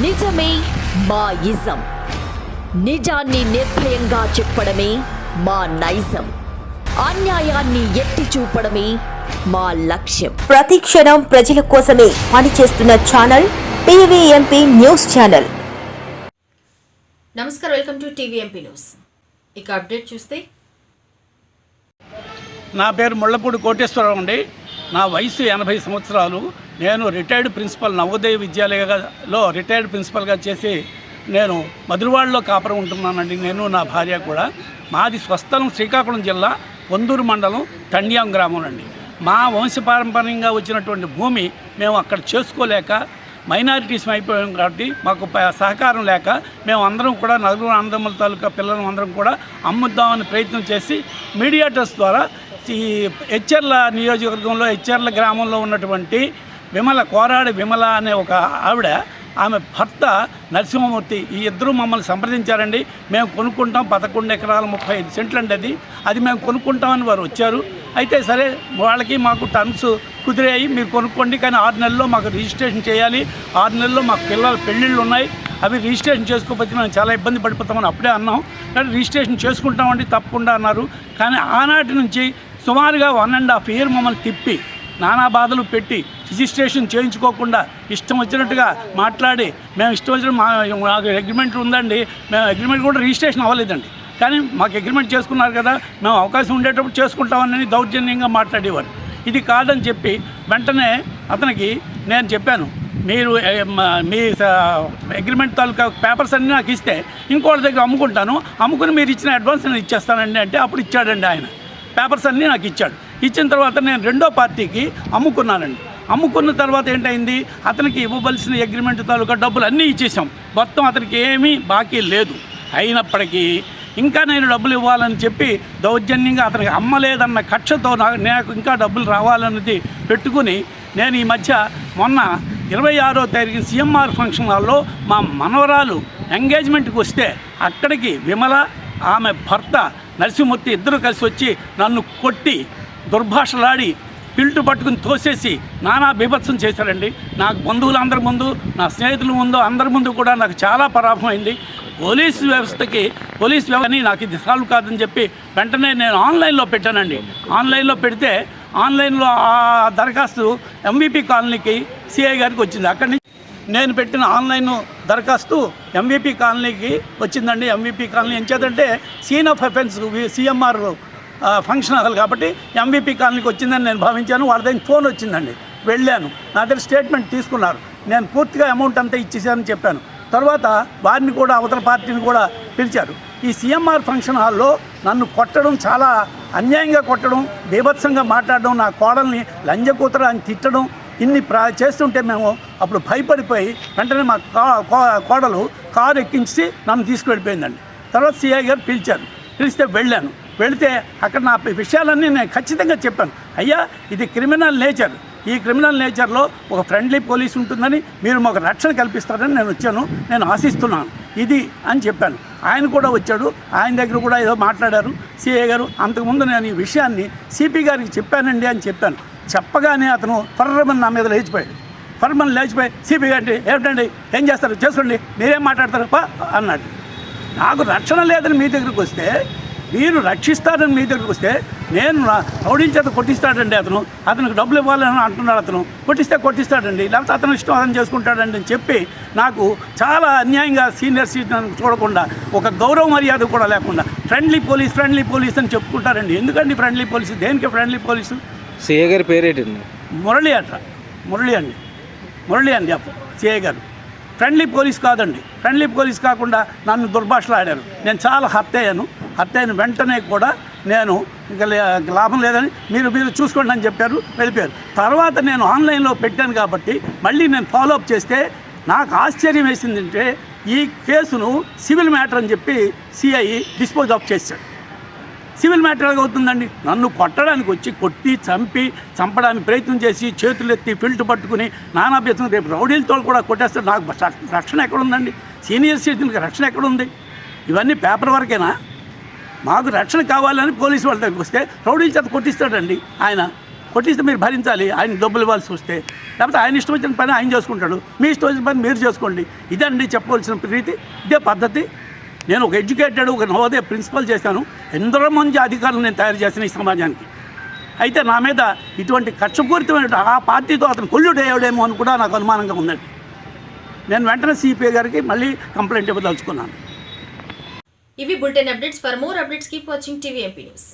నిజమే మా ఇజం నిజాన్ని నిర్భయంగా చెప్పడమే మా నైజం. అన్యాయాన్ని ఎత్తి చూపడమే మా లక్ష్యం. ప్రతి క్షణం ప్రజల కోసమే పనిచేస్తున్న ఛానల్ టీవీఎంపీ న్యూస్ ఛానల్. నమస్కారం వెల్కమ్ టు టీవీఎంపీ న్యూస్. ఇక అప్డేట్ చూస్తే నా పేరు ముళ్ళపూడి కోటేశ్వరరావు అండి. నా వయసు ఎనభై సంవత్సరాలు. నేను రిటైర్డ్ ప్రిన్సిపల్ నవోదయ విద్యాలయలో రిటైర్డ్ ప్రిన్సిపల్గా చేసి నేను మధురవాడలో కాపురం ఉంటున్నానండి. నేను నా భార్య కూడా. మాది స్వస్థలం శ్రీకాకుళం జిల్లా పొందూరు మండలం తండ్యాం గ్రామం అండి మా వంశపారంపర్యంగా వచ్చినటువంటి భూమి మేము అక్కడ చేసుకోలేక మైనారిటీస్ అయిపోయాం కాబట్టి మాకు సహకారం లేక మేము అందరం కూడా నలుగురు ఆనందముల తాలూకా పిల్లలు అందరం కూడా అమ్ముద్దామని ప్రయత్నం చేసి మీడియాటర్స్ ద్వారా ఈ హెచ్ఎర్ల నియోజకవర్గంలో హెచ్ఎర్ల గ్రామంలో ఉన్నటువంటి విమల కోరాడి విమల అనే ఒక ఆవిడ ఆమె భర్త నరసింహమూర్తి ఈ ఇద్దరు మమ్మల్ని సంప్రదించారండి. మేము కొనుక్కుంటాం పదకొండు ఎకరాల ముప్పై ఐదు సెంట్లు అండి అది. అది మేము కొనుక్కుంటామని వారు వచ్చారు. అయితే సరే వాళ్ళకి మాకు టర్మ్స్ కుదిరాయి మీరు కొనుక్కోండి. కానీ ఆరు నెలల్లో మాకు రిజిస్ట్రేషన్ చేయాలి. ఆరు నెలల్లో మాకు పిల్లల పెళ్ళిళ్ళు ఉన్నాయి. అవి రిజిస్ట్రేషన్ చేసుకోకపోతే మేము చాలా ఇబ్బంది పడిపోతామని అప్పుడే అన్నాం. కానీ రిజిస్ట్రేషన్ చేసుకుంటామండి తప్పకుండా అన్నారు. కానీ ఆనాటి నుంచి సుమారుగా వన్ అండ్ హాఫ్ ఇయర్ మమ్మల్ని తిప్పి నానా బాధలు పెట్టి రిజిస్ట్రేషన్ చేయించుకోకుండా ఇష్టం వచ్చినట్టుగా మాట్లాడి మేము ఇష్టం వచ్చిన మా మాకు అగ్రిమెంట్ ఉందండి మేము అగ్రిమెంట్ కూడా రిజిస్ట్రేషన్ అవ్వలేదండి. కానీ మాకు అగ్రిమెంట్ చేసుకున్నారు కదా మేము అవకాశం ఉండేటప్పుడు చేసుకుంటామని దౌర్జన్యంగా మాట్లాడేవారు. ఇది కాదని చెప్పి వెంటనే అతనికి నేను చెప్పాను మీరు మీ అగ్రిమెంట్ తాలూకా పేపర్స్ అన్నీ నాకు ఇస్తే ఇంకోటి దగ్గర అమ్ముకుంటాను అమ్ముకుని మీరు ఇచ్చిన అడ్వాన్స్ నేను ఇచ్చేస్తానండి అంటే అప్పుడు ఇచ్చాడండి ఆయన. పేపర్స్ అన్నీ నాకు ఇచ్చాడు. ఇచ్చిన తర్వాత నేను రెండో పార్టీకి అమ్ముకున్నానండి. అమ్ముకున్న తర్వాత ఏంటైంది? అతనికి ఇవ్వవలసిన అగ్రిమెంట్ తాలూకా డబ్బులు అన్నీ ఇచ్చేసాం మొత్తం అతనికి ఏమీ బాకీ లేదు. అయినప్పటికీ ఇంకా నేను డబ్బులు ఇవ్వాలని చెప్పి దౌర్జన్యంగా అతనికి అమ్మలేదన్న కక్షతో నాకు ఇంకా డబ్బులు రావాలన్నది పెట్టుకుని నేను ఈ మధ్య మొన్న ఇరవై ఆరో తారీఖు సీఎంఆర్ ఫంక్షన్ హాల్లో మా మనవరాలు ఎంగేజ్మెంట్కి వస్తే అక్కడికి విమల ఆమె భర్త నరసింహమూర్తి ఇద్దరు కలిసి వచ్చి నన్ను కొట్టి దుర్భాషలాడి పిల్టు పట్టుకుని తోసేసి నానా బీభత్సం చేశాడండి. నాకు బంధువులందరి ముందు నా స్నేహితుల ముందు అందరి ముందు కూడా నాకు చాలా పరాభం అయింది పోలీసు వ్యవస్థకి పోలీస్ వ్యవస్థని నాకు ఇది సాల్వ్ కాదని చెప్పి వెంటనే నేను ఆన్లైన్లో పెట్టానండి. ఆన్లైన్లో పెడితే ఆన్లైన్లో ఆ దరఖాస్తు ఎంవీపీ కాలనీకి సిఐ గారికి వచ్చింది. అక్కడి నుంచి నేను పెట్టిన ఆన్లైన్ దరఖాస్తు ఎంవీపీ కాలనీకి వచ్చిందండి. ఎంవీపీ కాలనీ ఏం చేద్దంటే scene of offence CMR function hall కాబట్టి ఎంవిపి కాలనీకి వచ్చిందని నేను భావించాను. వాళ్ళ దగ్గర ఫోన్ వచ్చిందండి. వెళ్ళాను. నా దగ్గర స్టేట్మెంట్ తీసుకున్నారు. నేను పూర్తిగా అమౌంట్ అంతా ఇచ్చేసానని చెప్పాను. తర్వాత వారిని కూడా అవతల పార్టీని కూడా పిలిచారు. ఈ సీఎంఆర్ ఫంక్షన్ హాల్లో నన్ను కొట్టడం చాలా అన్యాయంగా కొట్టడం బీభత్సంగా మాట్లాడడం నా కోడల్ని లంజకూతర అని తిట్టడం ఇన్ని ప్రా చేస్తుంటే మేము అప్పుడు భయపడిపోయి వెంటనే మా కా- కో- కోడలు కారు ఎక్కించి నన్ను తీసుకువెళ్ళిపోయిందండి. తర్వాత సిఐ గారు పిలిచారు. పిలిస్తే వెళ్ళాను. వెళితే అక్కడ నా విషయాలన్నీ నేను ఖచ్చితంగా చెప్పాను. అయ్యా ఇది క్రిమినల్ నేచర్. ఈ క్రిమినల్ నేచర్లో ఒక ఫ్రెండ్లీ పోలీస్ ఉంటుందని మీరు మాకు రక్షణ కల్పిస్తారని నేను వచ్చాను. నేను ఆశిస్తున్నాను. ఇది అని చెప్పాను. ఆయన కూడా వచ్చాడు. ఆయన దగ్గర కూడా ఏదో మాట్లాడారు. సిఏ గారు అంతకుముందు నేను ఈ విషయాన్ని సిపి గారికి చెప్పానండి అని చెప్పాను. చెప్పగానే అతను ఫర్రమని నా మీద లేచిపోయాడు. ఫర్మన్ లేచిపోయి సిపి గారి ఏమిటండి? ఏం చేస్తారు? చేసుకోండి. మీరేం మాట్లాడతారు? పా అన్నాడు. నాకు రక్షణ లేదని మీ దగ్గరికి వస్తే మీరు రక్షిస్తారని మీ దగ్గరికి వస్తే నేను రౌడీల చేత కొట్టిస్తాడండి అతను. అతనికి డబ్బులు ఇవ్వాలని అంటున్నాడు అతను. కొట్టిస్తే కొట్టిస్తాడండి. లేకపోతే అతను ఇష్టం అతను చేసుకుంటాడండి అని చెప్పి నాకు చాలా అన్యాయంగా సీనియర్ సీనియర్ చూడకుండా ఒక గౌరవ మర్యాద కూడా లేకుండా ఫ్రెండ్లీ పోలీస్ ఫ్రెండ్లీ పోలీస్ అని చెప్పుకుంటారండి. ఎందుకండి ఫ్రెండ్లీ పోలీసు? దేనికి ఫ్రెండ్లీ పోలీసు? సిఏ గారి పేరేటండి? మురళి అట. మురళి అండి. మురళి అండి సిఐ గారు. ఫ్రెండ్లీ పోలీస్ కాదండి. ఫ్రెండ్లీ పోలీస్ కాకుండా నన్ను దుర్భాషలాడారు నేను చాలా హర్ట్ అయ్యాను. హర్ట్ అయిన వెంటనే కూడా నేను ఇంకా లాభం లేదని మీరు మీరు చూసుకోండి అని చెప్పారు వెళ్ళిపోయారు. తర్వాత నేను ఆన్లైన్లో పెట్టాను కాబట్టి మళ్ళీ నేను ఫాలో అప్ చేస్తే నాకు ఆశ్చర్యం వేసిందంటే ఈ కేసును సివిల్ మ్యాటర్ అని చెప్పి సిఐ డిస్పోజ్ ఆఫ్ చేశాడు. సివిల్ మ్యాటర్ అవుతుందండి నన్ను కొట్టడానికి వచ్చి కొట్టి చంపి చంపడానికి ప్రయత్నం చేసి చేతులు ఎత్తి ఫిల్ట్ పట్టుకుని నానాభ్యసం రేపు రౌడీలతో కూడా కొట్టేస్తే నాకు రక్షణ ఎక్కడుందండి? సీనియర్ సిటిజన్కి రక్షణ ఎక్కడుంది? ఇవన్నీ పేపర్ వరకేనా? మాకు రక్షణ కావాలని పోలీసు వాళ్ళ దగ్గరికి వస్తే రౌడీల చేత కొట్టిస్తాడండి ఆయన. కొట్టిస్తే మీరు భరించాలి ఆయన డబ్బులు ఇవ్వాల్సి వస్తే. లేకపోతే ఆయన ఇష్టం వచ్చిన పని ఆయన చేసుకుంటాడు. మీ ఇష్టం వచ్చిన పని మీరు చేసుకోండి. ఇదండి చెప్పవలసిన రీతి ఇదే పద్ధతి. నేను ఒక ఎడ్యుకేటెడ్ ఒక నవోదయ ప్రిన్సిపల్ చేశాను. ఎందరో మంది అధికారులు నేను తయారు చేసిన ఈ సమాజానికి. అయితే నా మీద ఇటువంటి కక్షపూరితమైన ఆ పార్టీతో అతను కొల్లుడు అయ్యాడేమో అని కూడా నాకు అనుమానంగా ఉందండి. నేను వెంటనే సిపిఐ గారికి మళ్ళీ కంప్లైంట్ ఇవ్వదలుచుకున్నాను. ఇవి bulletin updates. For more updates keep watching TV MP news.